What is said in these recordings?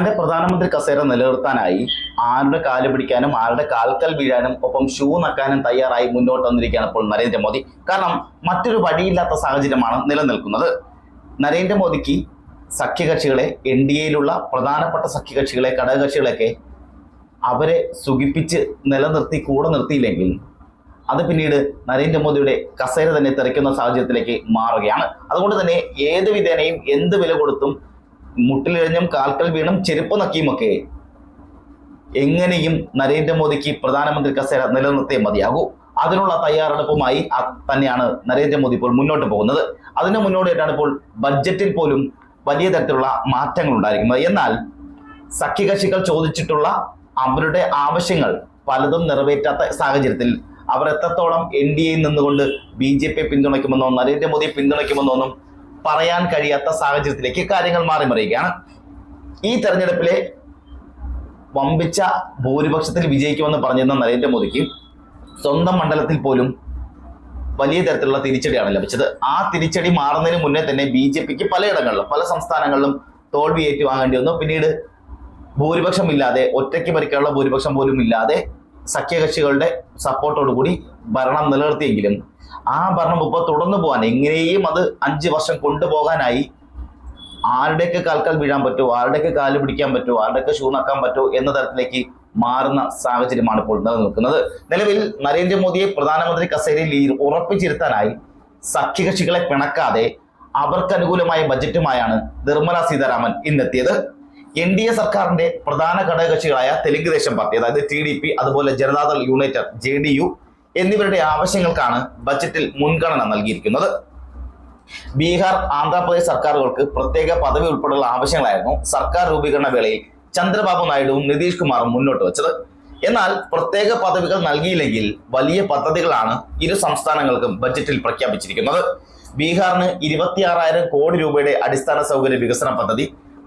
തന്റെ പ്രധാനമന്ത്രി കസേര നിലനിർത്താനായി ആരുടെ കാൽ പിടിക്കാനും ആരുടെ കാൽക്കൽ വീഴാനും ഒപ്പം ഷൂ നക്കാനും തയ്യാറായി മുന്നോട്ട് വന്നിരിക്കുകയാണ് ഇപ്പോൾ നരേന്ദ്രമോദി. കാരണം മറ്റൊരു വഴിയില്ലാത്ത സാഹചര്യമാണ് നിലനിൽക്കുന്നത്. നരേന്ദ്രമോദിക്ക് സഖ്യകക്ഷികളെ എൻ ഡി എയിലുള്ള പ്രധാനപ്പെട്ട സഖ്യകക്ഷികളെ ഘടകകക്ഷികളെയൊക്കെ അവരെ സുഖിപ്പിച്ച് നിലനിർത്തി കൂടെ നിർത്തിയില്ലെങ്കിൽ അത് പിന്നീട് നരേന്ദ്രമോദിയുടെ കസേര തന്നെ തെറിക്കുന്ന സാഹചര്യത്തിലേക്ക് മാറുകയാണ്. അതുകൊണ്ട് തന്നെ ഏത് വിധേനയും എന്ത് വില കൊടുത്തും മുട്ടിലിഴഞ്ഞും കാൽക്കൽ വീണും ചെരുപ്പ് നക്കിയുമൊക്കെ. എങ്ങനെയും നരേന്ദ്രമോദിക്ക് പ്രധാനമന്ത്രി കസേര നിലനിർത്തിയേ മതിയാകൂ അതിനുള്ള തയ്യാറെടുപ്പുമായി തന്നെയാണ് നരേന്ദ്രമോദി ഇപ്പോൾ മുന്നോട്ട് പോകുന്നത്. അതിന് മുന്നോടിയായിട്ടാണ് ഇപ്പോൾ ബഡ്ജറ്റിൽ പോലും വലിയ തരത്തിലുള്ള മാറ്റങ്ങൾ ഉണ്ടായിരിക്കുന്നത്. എന്നാൽ സഖ്യകക്ഷികൾ ചോദിച്ചിട്ടുള്ള അവരുടെ ആവശ്യങ്ങൾ പലതും നിറവേറ്റാത്ത സാഹചര്യത്തിൽ അവർ എത്രത്തോളം എൻ ഡി എയിൽ നിന്നുകൊണ്ട് ബി ജെ പിയെ പിന്തുണയ്ക്കുമെന്നോ നരേന്ദ്രമോദിയെ പിന്തുണയ്ക്കുമെന്നോ ഒന്നും പറയാൻ കഴിയാത്ത സാഹചര്യത്തിലേക്ക് കാര്യങ്ങൾ മാറി മറിയുകയാണ് ഈ തെരഞ്ഞെടുപ്പിലെ വമ്പിച്ച ഭൂരിപക്ഷത്തിൽ വിജയിക്കുമെന്ന് പറഞ്ഞിരുന്ന നരേന്ദ്രമോദിക്ക് സ്വന്തം മണ്ഡലത്തിൽ പോലും വലിയ തരത്തിലുള്ള തിരിച്ചടിയാണ് ലഭിച്ചത്. ആ തിരിച്ചടി മാറുന്നതിന് മുന്നേ തന്നെ ബി ജെ പിക്ക് പലയിടങ്ങളിലും പല സംസ്ഥാനങ്ങളിലും തോൽവി ഏറ്റുവാങ്ങേണ്ടി വന്നു. പിന്നീട് ഭൂരിപക്ഷം ഇല്ലാതെ ഒറ്റയ്ക്ക് ഭരിക്കാനുള്ള ഭൂരിപക്ഷം പോലും ഇല്ലാതെ സഖ്യകക്ഷികളുടെ സപ്പോർട്ടോടുകൂടി ഭരണം നിലനിർത്തിയെങ്കിലും ആ ഭരണം ഇപ്പോൾ തുടർന്നു പോകാൻ എങ്ങനെയും അത് അഞ്ച് വർഷം കൊണ്ടുപോകാനായി ആരുടെയൊക്കെ കാൽക്കാൽ വീഴാൻ പറ്റുമോ? ആരുടെയൊക്കെ കാൽ പിടിക്കാൻ പറ്റുമോ? ആരുടെയൊക്കെ ഷൂ നക്കാൻ പറ്റുമോ എന്ന തരത്തിലേക്ക് മാറുന്ന സാഹചര്യമാണ് ഇപ്പോൾ നിലനിൽക്കുന്നത് നിലവിൽ നരേന്ദ്രമോദിയെ പ്രധാനമന്ത്രി കസേരയിൽ ഉറപ്പിച്ചിരുത്താനായി സഖ്യകക്ഷികളെ പിണക്കാതെ അവർക്ക് അനുകൂലമായ ബജറ്റുമായാണ് നിർമ്മലാ സീതാരാമൻ ഇന്നെത്തിയത്. എൻ ഡി എ സർക്കാരിന്റെ പ്രധാന ഘടകകക്ഷികളായ തെലുങ്ക് ദേശം പാർട്ടി അതായത് ടി ഡി പി അതുപോലെ Janata Dal United J D U എന്നിവരുടെ ആവശ്യങ്ങൾക്കാണ് ബജറ്റിൽ മുൻഗണന നൽകിയിരിക്കുന്നത്. ബീഹാർ ആന്ധ്രാപ്രദേശ് സർക്കാരുകൾക്ക് പ്രത്യേക പദവി ഉൾപ്പെടെയുള്ള ആവശ്യങ്ങളായിരുന്നു സർക്കാർ രൂപീകരണ വേളയിൽ ചന്ദ്രബാബു നായിഡുവും നിതീഷ് കുമാറും മുന്നോട്ട് വെച്ചത്. എന്നാൽ പ്രത്യേക പദവികൾ നൽകിയില്ലെങ്കിൽ വലിയ പദ്ധതികളാണ് ഇരു സംസ്ഥാനങ്ങൾക്കും ബജറ്റിൽ പ്രഖ്യാപിച്ചിരിക്കുന്നത്. ബീഹാറിന് ഇരുപത്തിയാറായിരം കോടി രൂപയുടെ അടിസ്ഥാന സൗകര്യ വികസന പദ്ധതി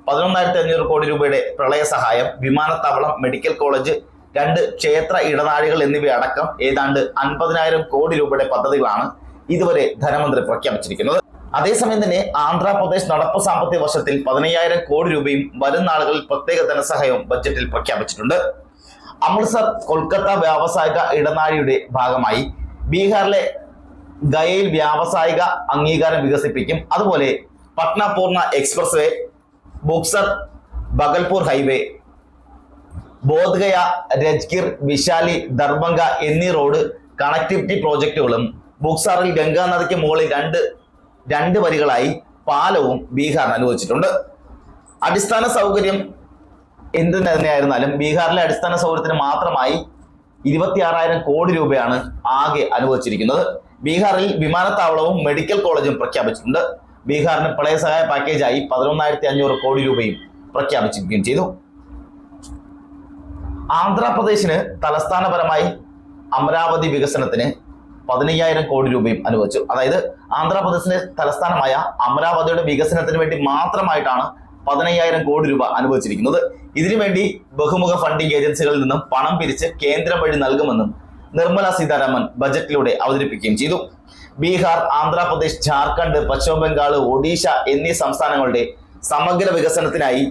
പതിനൊന്നായിരത്തി അഞ്ഞൂറ് കോടി രൂപയുടെ പ്രളയ സഹായം വിമാനത്താവളം മെഡിക്കൽ കോളേജ് രണ്ട് ക്ഷേത്ര ഇടനാഴികൾ എന്നിവയടക്കം ഏതാണ്ട് അൻപതിനായിരം കോടി രൂപയുടെ പദ്ധതികളാണ് ഇതുവരെ ധനമന്ത്രി പ്രഖ്യാപിച്ചിരിക്കുന്നത്. അതേസമയം തന്നെ ആന്ധ്രാപ്രദേശ് നടപ്പ് സാമ്പത്തിക വർഷത്തിൽ പതിനയ്യായിരം കോടി രൂപയും വരും നാളുകളിൽ പ്രത്യേക ധനസഹായവും ബജറ്റിൽ പ്രഖ്യാപിച്ചിട്ടുണ്ട്. അമൃത്സർ കൊൽക്കത്ത വ്യാവസായിക ഇടനാഴിയുടെ ഭാഗമായി ബീഹാറിലെ ഗയയിൽ വ്യാവസായിക അംഗീകാരം വികസിപ്പിക്കും. അതുപോലെ പട്ന പൂർണ എക്സ്പ്രസ് വേ ബുക്സർ ബഗൽപൂർ ഹൈവേ ബോധ്ഗയ രജ്ഗിർ വിശാലി ദർഭംഗ എന്നീ റോഡ് കണക്ടിവിറ്റി പ്രോജക്റ്റുകളും ബുക്സാറിൽ ഗംഗാ നദിക്ക് മുകളിൽ രണ്ട് രണ്ട് വരികളായി പാലവും ബീഹാർ അനുവദിച്ചിട്ടുണ്ട്. അടിസ്ഥാന സൗകര്യം എന്ത് തന്നെയായിരുന്നാലും ബീഹാറിലെ അടിസ്ഥാന സൗകര്യത്തിന് മാത്രമായി ഇരുപത്തിയാറായിരം കോടി രൂപയാണ് ആകെ അനുവദിച്ചിരിക്കുന്നത്. ബീഹാറിൽ വിമാനത്താവളവും മെഡിക്കൽ കോളേജും പ്രഖ്യാപിച്ചിട്ടുണ്ട്. ബീഹാറിന് പ്രളയ സഹായ പാക്കേജായി പതിനൊന്നായിരത്തി അഞ്ഞൂറ് കോടി രൂപയും പ്രഖ്യാപിച്ചിരിക്കുകയും ചെയ്തു. ആന്ധ്രാപ്രദേശിന് തലസ്ഥാനപരമായി അമരാവതി വികസനത്തിന് പതിനയ്യായിരം കോടി രൂപയും അനുവദിച്ചു. അതായത് ആന്ധ്രാപ്രദേശിന്റെ തലസ്ഥാനമായ അമരാവതിയുടെ വികസനത്തിന് വേണ്ടി മാത്രമായിട്ടാണ് പതിനയ്യായിരം കോടി രൂപ അനുവദിച്ചിരിക്കുന്നത്. ഇതിനുവേണ്ടി ബഹുമുഖ ഫണ്ടിംഗ് ഏജൻസികളിൽ നിന്നും പണം പിരിച്ച് കേന്ദ്രം വഴി നൽകുമെന്നും നിർമ്മല സീതാരാമൻ ബജറ്റിലൂടെ അവതരിപ്പിക്കുകയും ചെയ്തു. ബീഹാർ ആന്ധ്രാപ്രദേശ് ജാർഖണ്ഡ് പശ്ചിമ ബംഗാൾ ഒഡീഷ എന്നീ സംസ്ഥാനങ്ങളുടെ സമഗ്ര വികസനത്തിനായി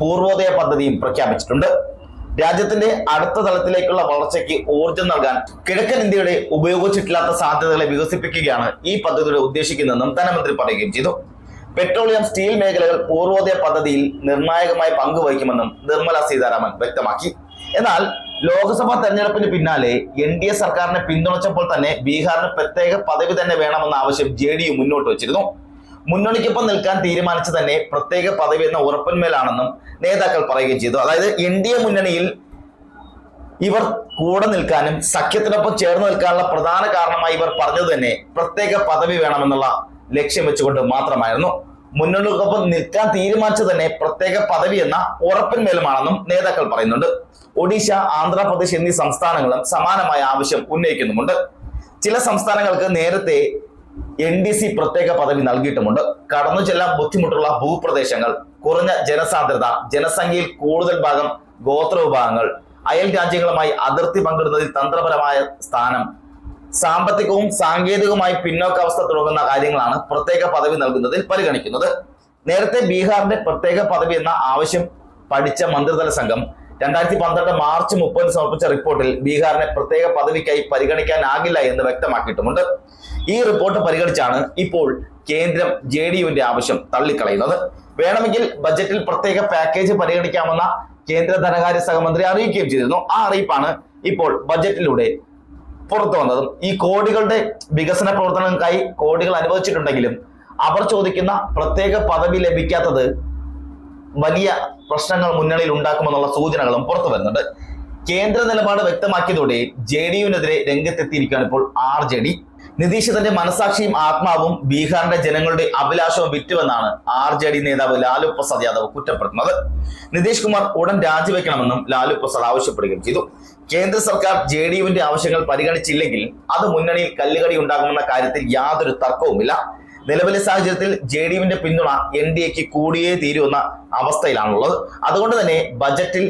പൂർവോദയ പദ്ധതിയും പ്രഖ്യാപിച്ചിട്ടുണ്ട്. രാജ്യത്തിന്റെ അടുത്ത തലത്തിലേക്കുള്ള വളർച്ചയ്ക്ക് ഊർജം നൽകാൻ കിഴക്കൻ ഇന്ത്യയുടെ ഉപയോഗിച്ചിട്ടില്ലാത്ത സാധ്യതകളെ വികസിപ്പിക്കുകയാണ് ഈ പദ്ധതിയുടെ ഉദ്ദേശിക്കുന്നതെന്നും ധനമന്ത്രി പറയുകയും ചെയ്തു. പെട്രോളിയം സ്റ്റീൽ മേഖലകൾ പൂർവോദയ പദ്ധതിയിൽ നിർണായകമായി പങ്കുവഹിക്കുമെന്നും നിർമ്മല സീതാരാമൻ വ്യക്തമാക്കി. എന്നാൽ ലോക്സഭാ തെരഞ്ഞെടുപ്പിന് പിന്നാലെ എൻ ഡി എ സർക്കാരിനെ പിന്തുണച്ചപ്പോൾ തന്നെ ബീഹാറിന് പ്രത്യേക പദവി തന്നെ വേണമെന്ന ആവശ്യം ജെ ഡി യു മുന്നോട്ട് വച്ചിരുന്നു. മുന്നണിക്കൊപ്പം നിൽക്കാൻ തീരുമാനിച്ചു തന്നെ പ്രത്യേക പദവി എന്ന ഉറപ്പിന്മേലാണെന്നും നേതാക്കൾ പറയുകയും ചെയ്തു. അതായത് എൻ ഡി എ മുന്നണിയിൽ ഇവർ കൂടെ നിൽക്കാനും സഖ്യത്തിനൊപ്പം ചേർന്ന് നിൽക്കാനുള്ള പ്രധാന കാരണമായി ഇവർ പറഞ്ഞത് തന്നെ പ്രത്യേക പദവി വേണമെന്നുള്ള ലക്ഷ്യം വെച്ചുകൊണ്ട് മാത്രമായിരുന്നു. മുന്നണിക്കൊപ്പം നിൽക്കാൻ തീരുമാനിച്ചു തന്നെ പ്രത്യേക പദവി എന്ന ഉറപ്പിന്മേലുമാണെന്നും നേതാക്കൾ പറയുന്നുണ്ട്. ഒഡീഷ ആന്ധ്രാപ്രദേശ് എന്നീ സംസ്ഥാനങ്ങളും സമാനമായ ആവശ്യം ഉന്നയിക്കുന്നുമുണ്ട്. ചില സംസ്ഥാനങ്ങൾക്ക് നേരത്തെ എൻ ഡി സി പ്രത്യേക പദവി നൽകിയിട്ടുമുണ്ട്. കടന്നു ചെല്ലാൻ ബുദ്ധിമുട്ടുള്ള ഭൂപ്രദേശങ്ങൾ കുറഞ്ഞ ജനസാന്ദ്രത ജനസംഖ്യയിൽ കൂടുതൽ ഭാഗം ഗോത്ര വിഭാഗങ്ങൾ അയൽ രാജ്യങ്ങളുമായി അതിർത്തി പങ്കിടുന്നതിൽ തന്ത്രപരമായ സ്ഥാനം സാമ്പത്തികവും സാങ്കേതികവുമായി പിന്നോക്കാവസ്ഥ തുടങ്ങുന്ന കാര്യങ്ങളാണ് പ്രത്യേക പദവി നൽകുന്നതിൽ പരിഗണിക്കുന്നത്. നേരത്തെ ബീഹാറിന്റെ പ്രത്യേക പദവി എന്ന ആവശ്യം പഠിച്ച മന്ത്രിതല സംഘം രണ്ടായിരത്തി പന്ത്രണ്ട് മാർച്ച് മുപ്പതിന് സമർപ്പിച്ച റിപ്പോർട്ടിൽ ബീഹാറിനെ പ്രത്യേക പദവിക്കായി പരിഗണിക്കാനാകില്ല എന്ന് വ്യക്തമാക്കിയിട്ടുമുണ്ട്. ഈ റിപ്പോർട്ട് പരിഗണിച്ചാണ് ഇപ്പോൾ കേന്ദ്രം ജെ ഡി യുവിന്റെ ആവശ്യം തള്ളിക്കളയുന്നത്. വേണമെങ്കിൽ ബജറ്റിൽ പ്രത്യേക പാക്കേജ് പരിഗണിക്കാമെന്ന കേന്ദ്ര ധനകാര്യ സഹമന്ത്രി അറിയിക്കുകയും ചെയ്തിരുന്നു. ആ അറിയിപ്പാണ് ഇപ്പോൾ ബജറ്റിലൂടെ പുറത്തു വന്നതും ഈ കോടികളുടെ വികസന പ്രവർത്തനങ്ങൾക്കായി കോടികൾ അനുവദിച്ചിട്ടുണ്ടെങ്കിലും അവർ ചോദിക്കുന്ന പ്രത്യേക പദവി ലഭിക്കാത്തത് വലിയ പ്രശ്നങ്ങൾ മുന്നണിയിൽ ഉണ്ടാക്കുമെന്നുള്ള സൂചനകളും പുറത്തു വരുന്നുണ്ട്. കേന്ദ്ര നിലപാട് വ്യക്തമാക്കിയതോടെ ജെ ഡി യുവിനെതിരെ രംഗത്തെത്തിയിരിക്കുകയാണ് ഇപ്പോൾ ആർ ജെ ഡി. നിതീഷ് തന്റെ മനസാക്ഷിയും ആത്മാവും ബീഹാറിന്റെ ജനങ്ങളുടെ അഭിലാഷവും വിറ്റുവെന്നാണ് ആർ ജെ ഡി നേതാവ് ലാലു പ്രസാദ് യാദവ് കുറ്റപ്പെടുത്തുന്നത്. നിതീഷ് കുമാർ ഉടൻ രാജിവെക്കണമെന്നും ലാലു പ്രസാദ് ആവശ്യപ്പെടുകയും ചെയ്തു. കേന്ദ്ര സർക്കാർ ജെ ഡി യുവിന്റെ ആവശ്യങ്ങൾ പരിഗണിച്ചില്ലെങ്കിൽ അത് മുന്നണിയിൽ കല്ലുകടി ഉണ്ടാകുമെന്ന കാര്യത്തിൽ യാതൊരു തർക്കവുമില്ല. നിലവിലെ സാഹചര്യത്തിൽ ജെ ഡി യുവിന്റെ പിന്തുണ എൻ ഡി എക്ക് കൂടിയേ തീരുമെന്ന അവസ്ഥയിലാണുള്ളത്. അതുകൊണ്ട് തന്നെ ബജറ്റിൽ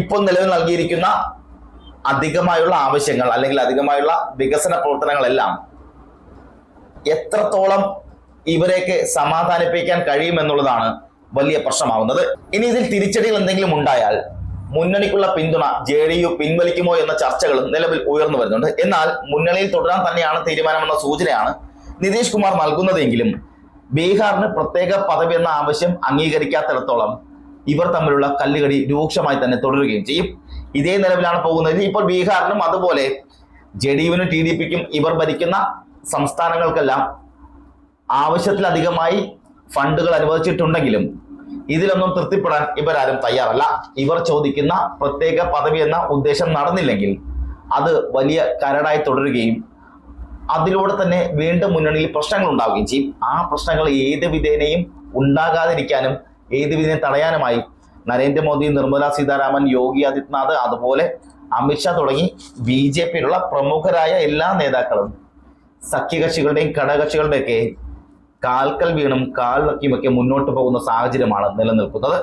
ഇപ്പോൾ നിലവിൽ നൽകിയിരിക്കുന്ന അധികമായുള്ള ആവശ്യങ്ങൾ അല്ലെങ്കിൽ അധികമായുള്ള വികസന പ്രവർത്തനങ്ങളെല്ലാം എത്രത്തോളം ഇവരെയൊക്കെ സമാധാനിപ്പിക്കാൻ കഴിയുമെന്നുള്ളതാണ് വലിയ പ്രശ്നമാവുന്നത്. ഇനി ഇതിൽ തിരിച്ചടികൾ എന്തെങ്കിലും ഉണ്ടായാൽ മുന്നണിക്കുള്ള പിന്തുണ ജെ ഡി യു പിൻവലിക്കുമോ എന്ന ചർച്ചകളും നിലവിൽ ഉയർന്നു വരുന്നുണ്ട്. എന്നാൽ മുന്നണിയിൽ തുടരാൻ തന്നെയാണ് തീരുമാനമെന്ന സൂചനയാണ് നിതീഷ് കുമാർ നൽകുന്നതെങ്കിലും ബീഹാറിന് പ്രത്യേക പദവി എന്ന ആവശ്യം അംഗീകരിക്കാത്തിടത്തോളം ഇവർ തമ്മിലുള്ള കല്ലുകടി രൂക്ഷമായി തന്നെ തുടരുകയും ചെയ്യും. ഇതേ നിലവിലാണ് പോകുന്നത്. ഇപ്പോൾ ബീഹാറിനും അതുപോലെ ജെ ഡി യുവിനും ടി ഡി പിക്കും ഇവർ ഭരിക്കുന്ന സംസ്ഥാനങ്ങൾക്കെല്ലാം ആവശ്യത്തിലധികമായി ഫണ്ടുകൾ അനുവദിച്ചിട്ടുണ്ടെങ്കിലും ഇതിലൊന്നും തൃപ്തിപ്പെടാൻ ഇവരാരും തയ്യാറല്ല. ഇവർ ചോദിക്കുന്ന പ്രത്യേക പദവി എന്ന ഉദ്ദേശം നടന്നില്ലെങ്കിൽ അത് വലിയ കരടായി തുടരുകയും അതിലൂടെ തന്നെ വീണ്ടും മുന്നണിയിൽ പ്രശ്നങ്ങൾ ഉണ്ടാവുകയും ചെയ്യും. ആ പ്രശ്നങ്ങൾ ഏത് വിധേനയും ഉണ്ടാകാതിരിക്കാനും ഏത് വിധേനയും തടയാനുമായി നരേന്ദ്രമോദി നിർമ്മല സീതാരാമൻ യോഗി ആദിത്യനാഥ് അതുപോലെ അമിത്ഷാ തുടങ്ങി ബി ജെ പിയിലുള്ള പ്രമുഖരായ എല്ലാ നേതാക്കളും സഖ്യകക്ഷികളുടെയും ഘടകകക്ഷികളുടെയൊക്കെ കാൽക്കൽ വീണും കാൽ വക്കിയുമൊക്കെ മുന്നോട്ട് പോകുന്ന സാഹചര്യമാണ് നിലനിൽക്കുന്നത്.